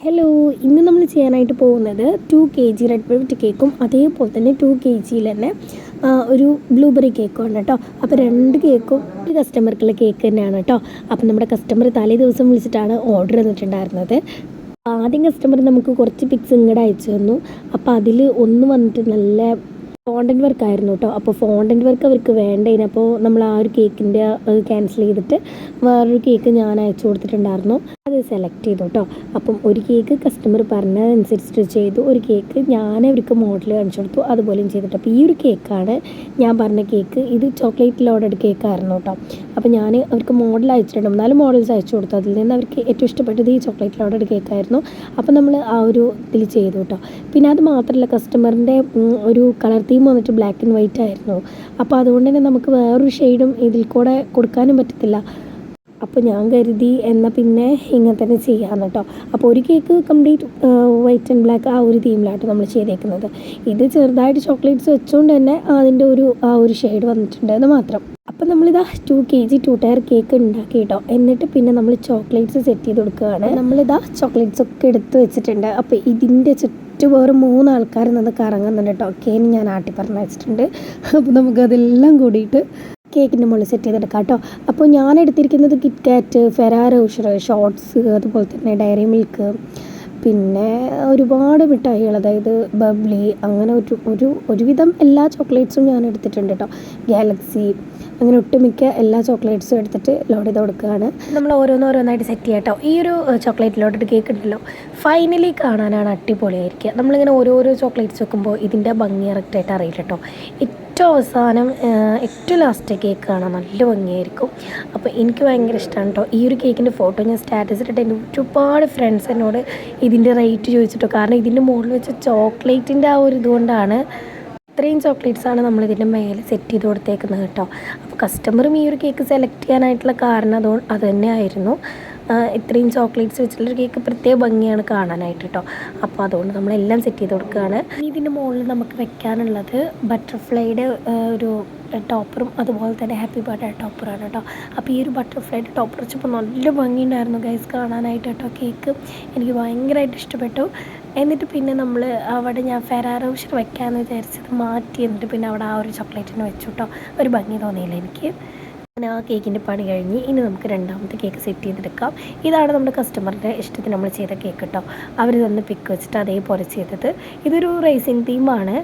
Hello ഇന്ന് നമ്മൾ ചെയ്യാനായിട്ട് പോകുന്നത് two K G red velvet കേക്കും അതേപോലെ തന്നെ ടു കെ ജിയിൽ തന്നെ ഒരു ബ്ലൂബെറി കേക്കും ആണ് കേട്ടോ അപ്പോൾ രണ്ട് കേക്കും ഒരു കസ്റ്റമർക്കുള്ള കേക്ക് തന്നെയാണ് കേട്ടോ അപ്പം നമ്മുടെ കസ്റ്റമർ തലേ ദിവസം വിളിച്ചിട്ടാണ് ഓർഡർ തന്നിട്ടുണ്ടായിരുന്നത്. ആദ്യം കസ്റ്റമർ നമുക്ക് കുറച്ച് പിക്സ് ഇങ്ങോട്ട് അയച്ചു തന്നു. അപ്പോൾ അതിൽ ഒന്ന് വന്നിട്ട് നല്ല ഫോണ്ടന്റ് വർക്ക് ആയിരുന്നു കേട്ടോ അപ്പോൾ ഫോണ്ടന്റ് വർക്ക് അവർക്ക് വേണ്ടതിന് അപ്പോൾ നമ്മൾ ആ ഒരു കേക്കിന്റെ ക്യാൻസൽ ചെയ്തിട്ട് വേറൊരു കേക്ക് ഞാൻ അയച്ചു കൊടുത്തിട്ടുണ്ടായിരുന്നു. അത് സെലക്ട് ചെയ്തു കേട്ടോ അപ്പം ഒരു കേക്ക് കസ്റ്റമർ പറഞ്ഞതനുസരിച്ചിട്ട് ചെയ്തു. ഒരു കേക്ക് ഞാൻ അവർക്ക് മോഡൽ കാണിച്ചു കൊടുത്തു. അതുപോലെയും ചെയ്തിട്ട്. അപ്പോൾ ഈ ഒരു കേക്കാണ് ഞാൻ പറഞ്ഞ കേക്ക് ഇത് ചോക്ലേറ്റ് ലോഡഡ് കേക്കായിരുന്നു കേട്ടോ അപ്പോൾ ഞാൻ അവർക്ക് മോഡൽ അയച്ചിട്ടുണ്ട്. നാല് മോഡൽസ് അയച്ചു കൊടുത്തു. അതിൽ നിന്ന് അവർക്ക് ഏറ്റവും ഇഷ്ടപ്പെട്ടത് ഈ ചോക്ലേറ്റ് ലോഡഡ് കേക്കായിരുന്നു അപ്പോൾ നമ്മൾ ആ ഒരു ഇതിൽ ചെയ്തു കേട്ടോ പിന്നെ അത് മാത്രമല്ല കസ്റ്റമറിന്റെ ഒരു കളർ തീം വന്നിട്ട് ബ്ലാക്ക് ആൻഡ് വൈറ്റ് ആയിരുന്നു. അപ്പോൾ അതുകൊണ്ട് തന്നെ നമുക്ക് വേറൊരു ഷെയ്ഡും ഇതിൽ കൂടെ കൊടുക്കാനും പറ്റത്തില്ല. അപ്പോൾ ഞാൻ കരുതി എന്നാൽ പിന്നെ ഇങ്ങനെ തന്നെ ചെയ്യാമെന്ന് കേട്ടോ. അപ്പോൾ ഒരു cake complete white and black ആ ഒരു തീമിലാട്ടോ നമ്മൾ ചെയ്തേക്കുന്നത്. ഇത് ചെറുതായിട്ട് ചോക്ലേറ്റ്സ് വെച്ചുകൊണ്ട് തന്നെ അതിന്റെ ഒരു ആ ഒരു ഷെയ്ഡ് വന്നിട്ടുണ്ട് എന്ന് മാത്രം. അപ്പോൾ നമ്മളിതാ two K G two tier cake ഉണ്ടാക്കി കേട്ടോ. എന്നിട്ട് പിന്നെ നമ്മൾ ചോക്ലേറ്റ്സ് സെറ്റ് ചെയ്ത് കൊടുക്കുകയാണ്. നമ്മളിതാ ചോക്ലേറ്റ്സ് ഒക്കെ എടുത്ത് വെച്ചിട്ടുണ്ട്. അപ്പോൾ ഇതിന്റെ ചുറ്റും വേറെ മൂന്ന് ആൾക്കാർ നിന്ന് കറങ്ങുന്നുണ്ട് കേട്ടോ. കേന് ഞാൻ ആട്ടി പറഞ്ഞു വെച്ചിട്ടുണ്ട് അപ്പോൾ നമുക്കതെല്ലാം കൂടിയിട്ട് കേക്കിന്റെ മുകളിൽ സെറ്റ് ചെയ്തെടുക്കാം കേട്ടോ. അപ്പോൾ ഞാൻ എടുത്തിരിക്കുന്നത് കിറ്റ് കാറ്റ് ഫെറാറോ ഷോർട്ട്സ് അതുപോലെ തന്നെ ഡയറി മിൽക്ക് പിന്നെ ഒരുപാട് മിഠായികൾ അതായത് ബബ്ലി അങ്ങനെ ഒരു ഒരു ഒരുവിധം എല്ലാ ചോക്ലേറ്റ്സും ഞാൻ എടുത്തിട്ടുണ്ട് കേട്ടോ. ഗാലക്സി അങ്ങനെ ഒട്ടുമിക്ക എല്ലാ ചോക്ലേറ്റ്സും എടുത്തിട്ട് ലോഡ് ചെയ്ത് കൊടുക്കുകയാണ്. നമ്മൾ ഓരോന്നോരോന്നായിട്ട് സെറ്റ് ചെയ്യാം കേട്ടോ. ഈ ഒരു ചോക്ലേറ്റ് ലോഡഡ് കേക്ക് ഉണ്ടല്ലോ. ഫൈനലി കാണാനാണ് അടിപൊളിയായിരിക്കുക. നമ്മളിങ്ങനെ ഓരോരോ ചോക്ലേറ്റ്സ് വെക്കുമ്പോൾ ഇതിന്റെ ഭംഗി കറക്റ്റായിട്ട് അറിയില്ല കേട്ടോ. ഏറ്റവും അവസാനം ഏറ്റവും ലാസ്റ്റ് കേക്ക് കാണാൻ നല്ല ഭംഗിയായിരിക്കും. അപ്പോൾ എനിക്ക് ഭയങ്കര ഇഷ്ടമാണ് കേട്ടോ ഈ ഒരു കേക്കിന്റെ ഫോട്ടോ ഞാൻ സ്റ്റാറ്റസ് ഇട്ടിട്ട് എന്റെ ഒരുപാട് ഫ്രണ്ട്സ് എന്നോട് ഇതിന്റെ റേറ്റ് ചോദിച്ചിട്ടോ. കാരണം ഇതിന്റെ മുകളിൽ വെച്ച ചോക്ലേറ്റിന്റെ ആ ഒരു ഇതുകൊണ്ടാണ് ഇത്രയും ചോക്ലേറ്റ്സ് ആണ് നമ്മൾ ഇതിന്റെ മേലെ സെറ്റ് ചെയ്ത് കൊടുത്തേക്കുന്നത് കേട്ടോ അപ്പോൾ കസ്റ്റമറും ഈ ഒരു കേക്ക് സെലക്ട് ചെയ്യാനായിട്ടുള്ള കാരണം അതോ അത് തന്നെയായിരുന്നു ആ, ഇത്രയും ചോക്ലേറ്റ്സ് വെച്ചിട്ടുള്ള കേക്ക് പ്രത്യേക ഭംഗിയാണ് കാണാനായിട്ട് കേട്ടോ അപ്പോൾ അതുകൊണ്ട് നമ്മളെല്ലാം സെറ്റ് ചെയ്ത് കൊടുക്കുകയാണ് ഇതിന്റെ മുകളിൽ നമുക്ക് വെക്കാനുള്ളത് ബട്ടർഫ്ലൈയുടെ ഒരു ടോപ്പറും അതുപോലെ തന്നെ ഹാപ്പി ബർത്ത്ഡേ ടോപ്പറാണ് കേട്ടോ അപ്പോൾ ഈ ഒരു ബട്ടർഫ്ലൈയുടെ ടോപ്പർ വെച്ചപ്പോൾ നല്ല ഭംഗിയുണ്ടായിരുന്നു ഗൈസ് കാണാനായിട്ട് കേട്ടോ കേക്ക് എനിക്ക് ഭയങ്കരമായിട്ട് ഇഷ്ടപ്പെട്ടു. എന്നിട്ട് പിന്നെ നമ്മൾ അവിടെ ഞാൻ ഫെറാറോഷർ വെക്കാമെന്ന് വിചാരിച്ചത് മാറ്റി എന്നിട്ട് പിന്നെ അവിടെ ആ ഒരു ചോക്ലേറ്റിന് വെച്ചു കേട്ടോ ഒരു ഭംഗി തോന്നിയില്ല എനിക്ക്. ആ കേക്കിന്റെ പണി കഴിഞ്ഞ് ഇനി നമുക്ക് രണ്ടാമത്തെ കേക്ക് സെറ്റ് ചെയ്തെടുക്കാം. ഇതാണ് നമ്മുടെ കസ്റ്റമറിന്റെ ഇഷ്ടത്തിന് നമ്മൾ ചെയ്ത കേക്ക് കേട്ടോ അവർ തന്ന് പിക്ക് വെച്ചിട്ട് അതേപോലെ ചെയ്തത്. ഇതൊരു റേസിംഗ് തീമാണ്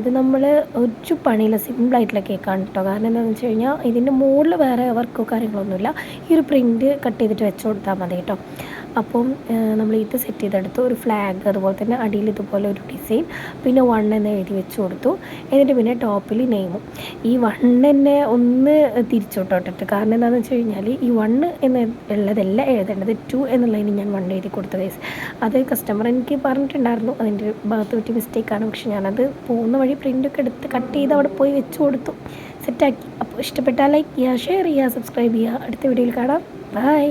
ഇത് നമ്മൾ ഒരു പണിയില്ല സിമ്പിളായിട്ടുള്ള കേക്കാണ് കേട്ടോ കാരണം എന്താണെന്ന് വെച്ച് കഴിഞ്ഞാൽ ഇതിന്റെ മുകളിൽ വേറെ വർക്കോ കാര്യങ്ങളൊന്നുമില്ല. ഈ ഒരു പ്രിന്റ് കട്ട് ചെയ്തിട്ട് വെച്ച് കൊടുത്താൽ മതി കേട്ടോ അപ്പം നമ്മൾ ഇത് സെറ്റ് ചെയ്തെടുത്തു ഒരു ഫ്ലാഗ് അതുപോലെ തന്നെ അടിയിൽ ഇതുപോലെ ഒരു ഡിസൈൻ പിന്നെ വൺ എന്ന് എഴുതി വെച്ച് കൊടുത്തു. എന്നിട്ട് പിന്നെ ടോപ്പിൽ നെയിമും ഈ വൺ എന്നെ ഒന്ന് തിരിച്ചോട്ടോട്ടിട്ട് കാരണം എന്താണെന്ന് വെച്ച് കഴിഞ്ഞാൽ ഈ വൺ എന്ന് ഉള്ളതല്ല എഴുതേണ്ടത്. ടു എന്നുള്ളതിന് ഞാൻ വൺ എഴുതി കൊടുത്ത കേസ് അത് കസ്റ്റമർ എനിക്ക് പറഞ്ഞിട്ടുണ്ടായിരുന്നു. അതിന്റെ ഭാഗത്ത് പറ്റിയ മിസ്റ്റേക്കാണ് പക്ഷെ ഞാനത് പോകുന്ന വഴി പ്രിന്റൊക്കെ എടുത്ത് കട്ട് ചെയ്ത് അവിടെ പോയി വെച്ച് കൊടുത്തു. സെറ്റാക്കി അപ്പോൾ ഇഷ്ടപ്പെട്ടാൽ ലൈക്ക് ചെയ്യുക ഷെയർ ചെയ്യുക സബ്സ്ക്രൈബ് ചെയ്യുക. അടുത്ത വീഡിയോയിൽ കാണാം. ബൈ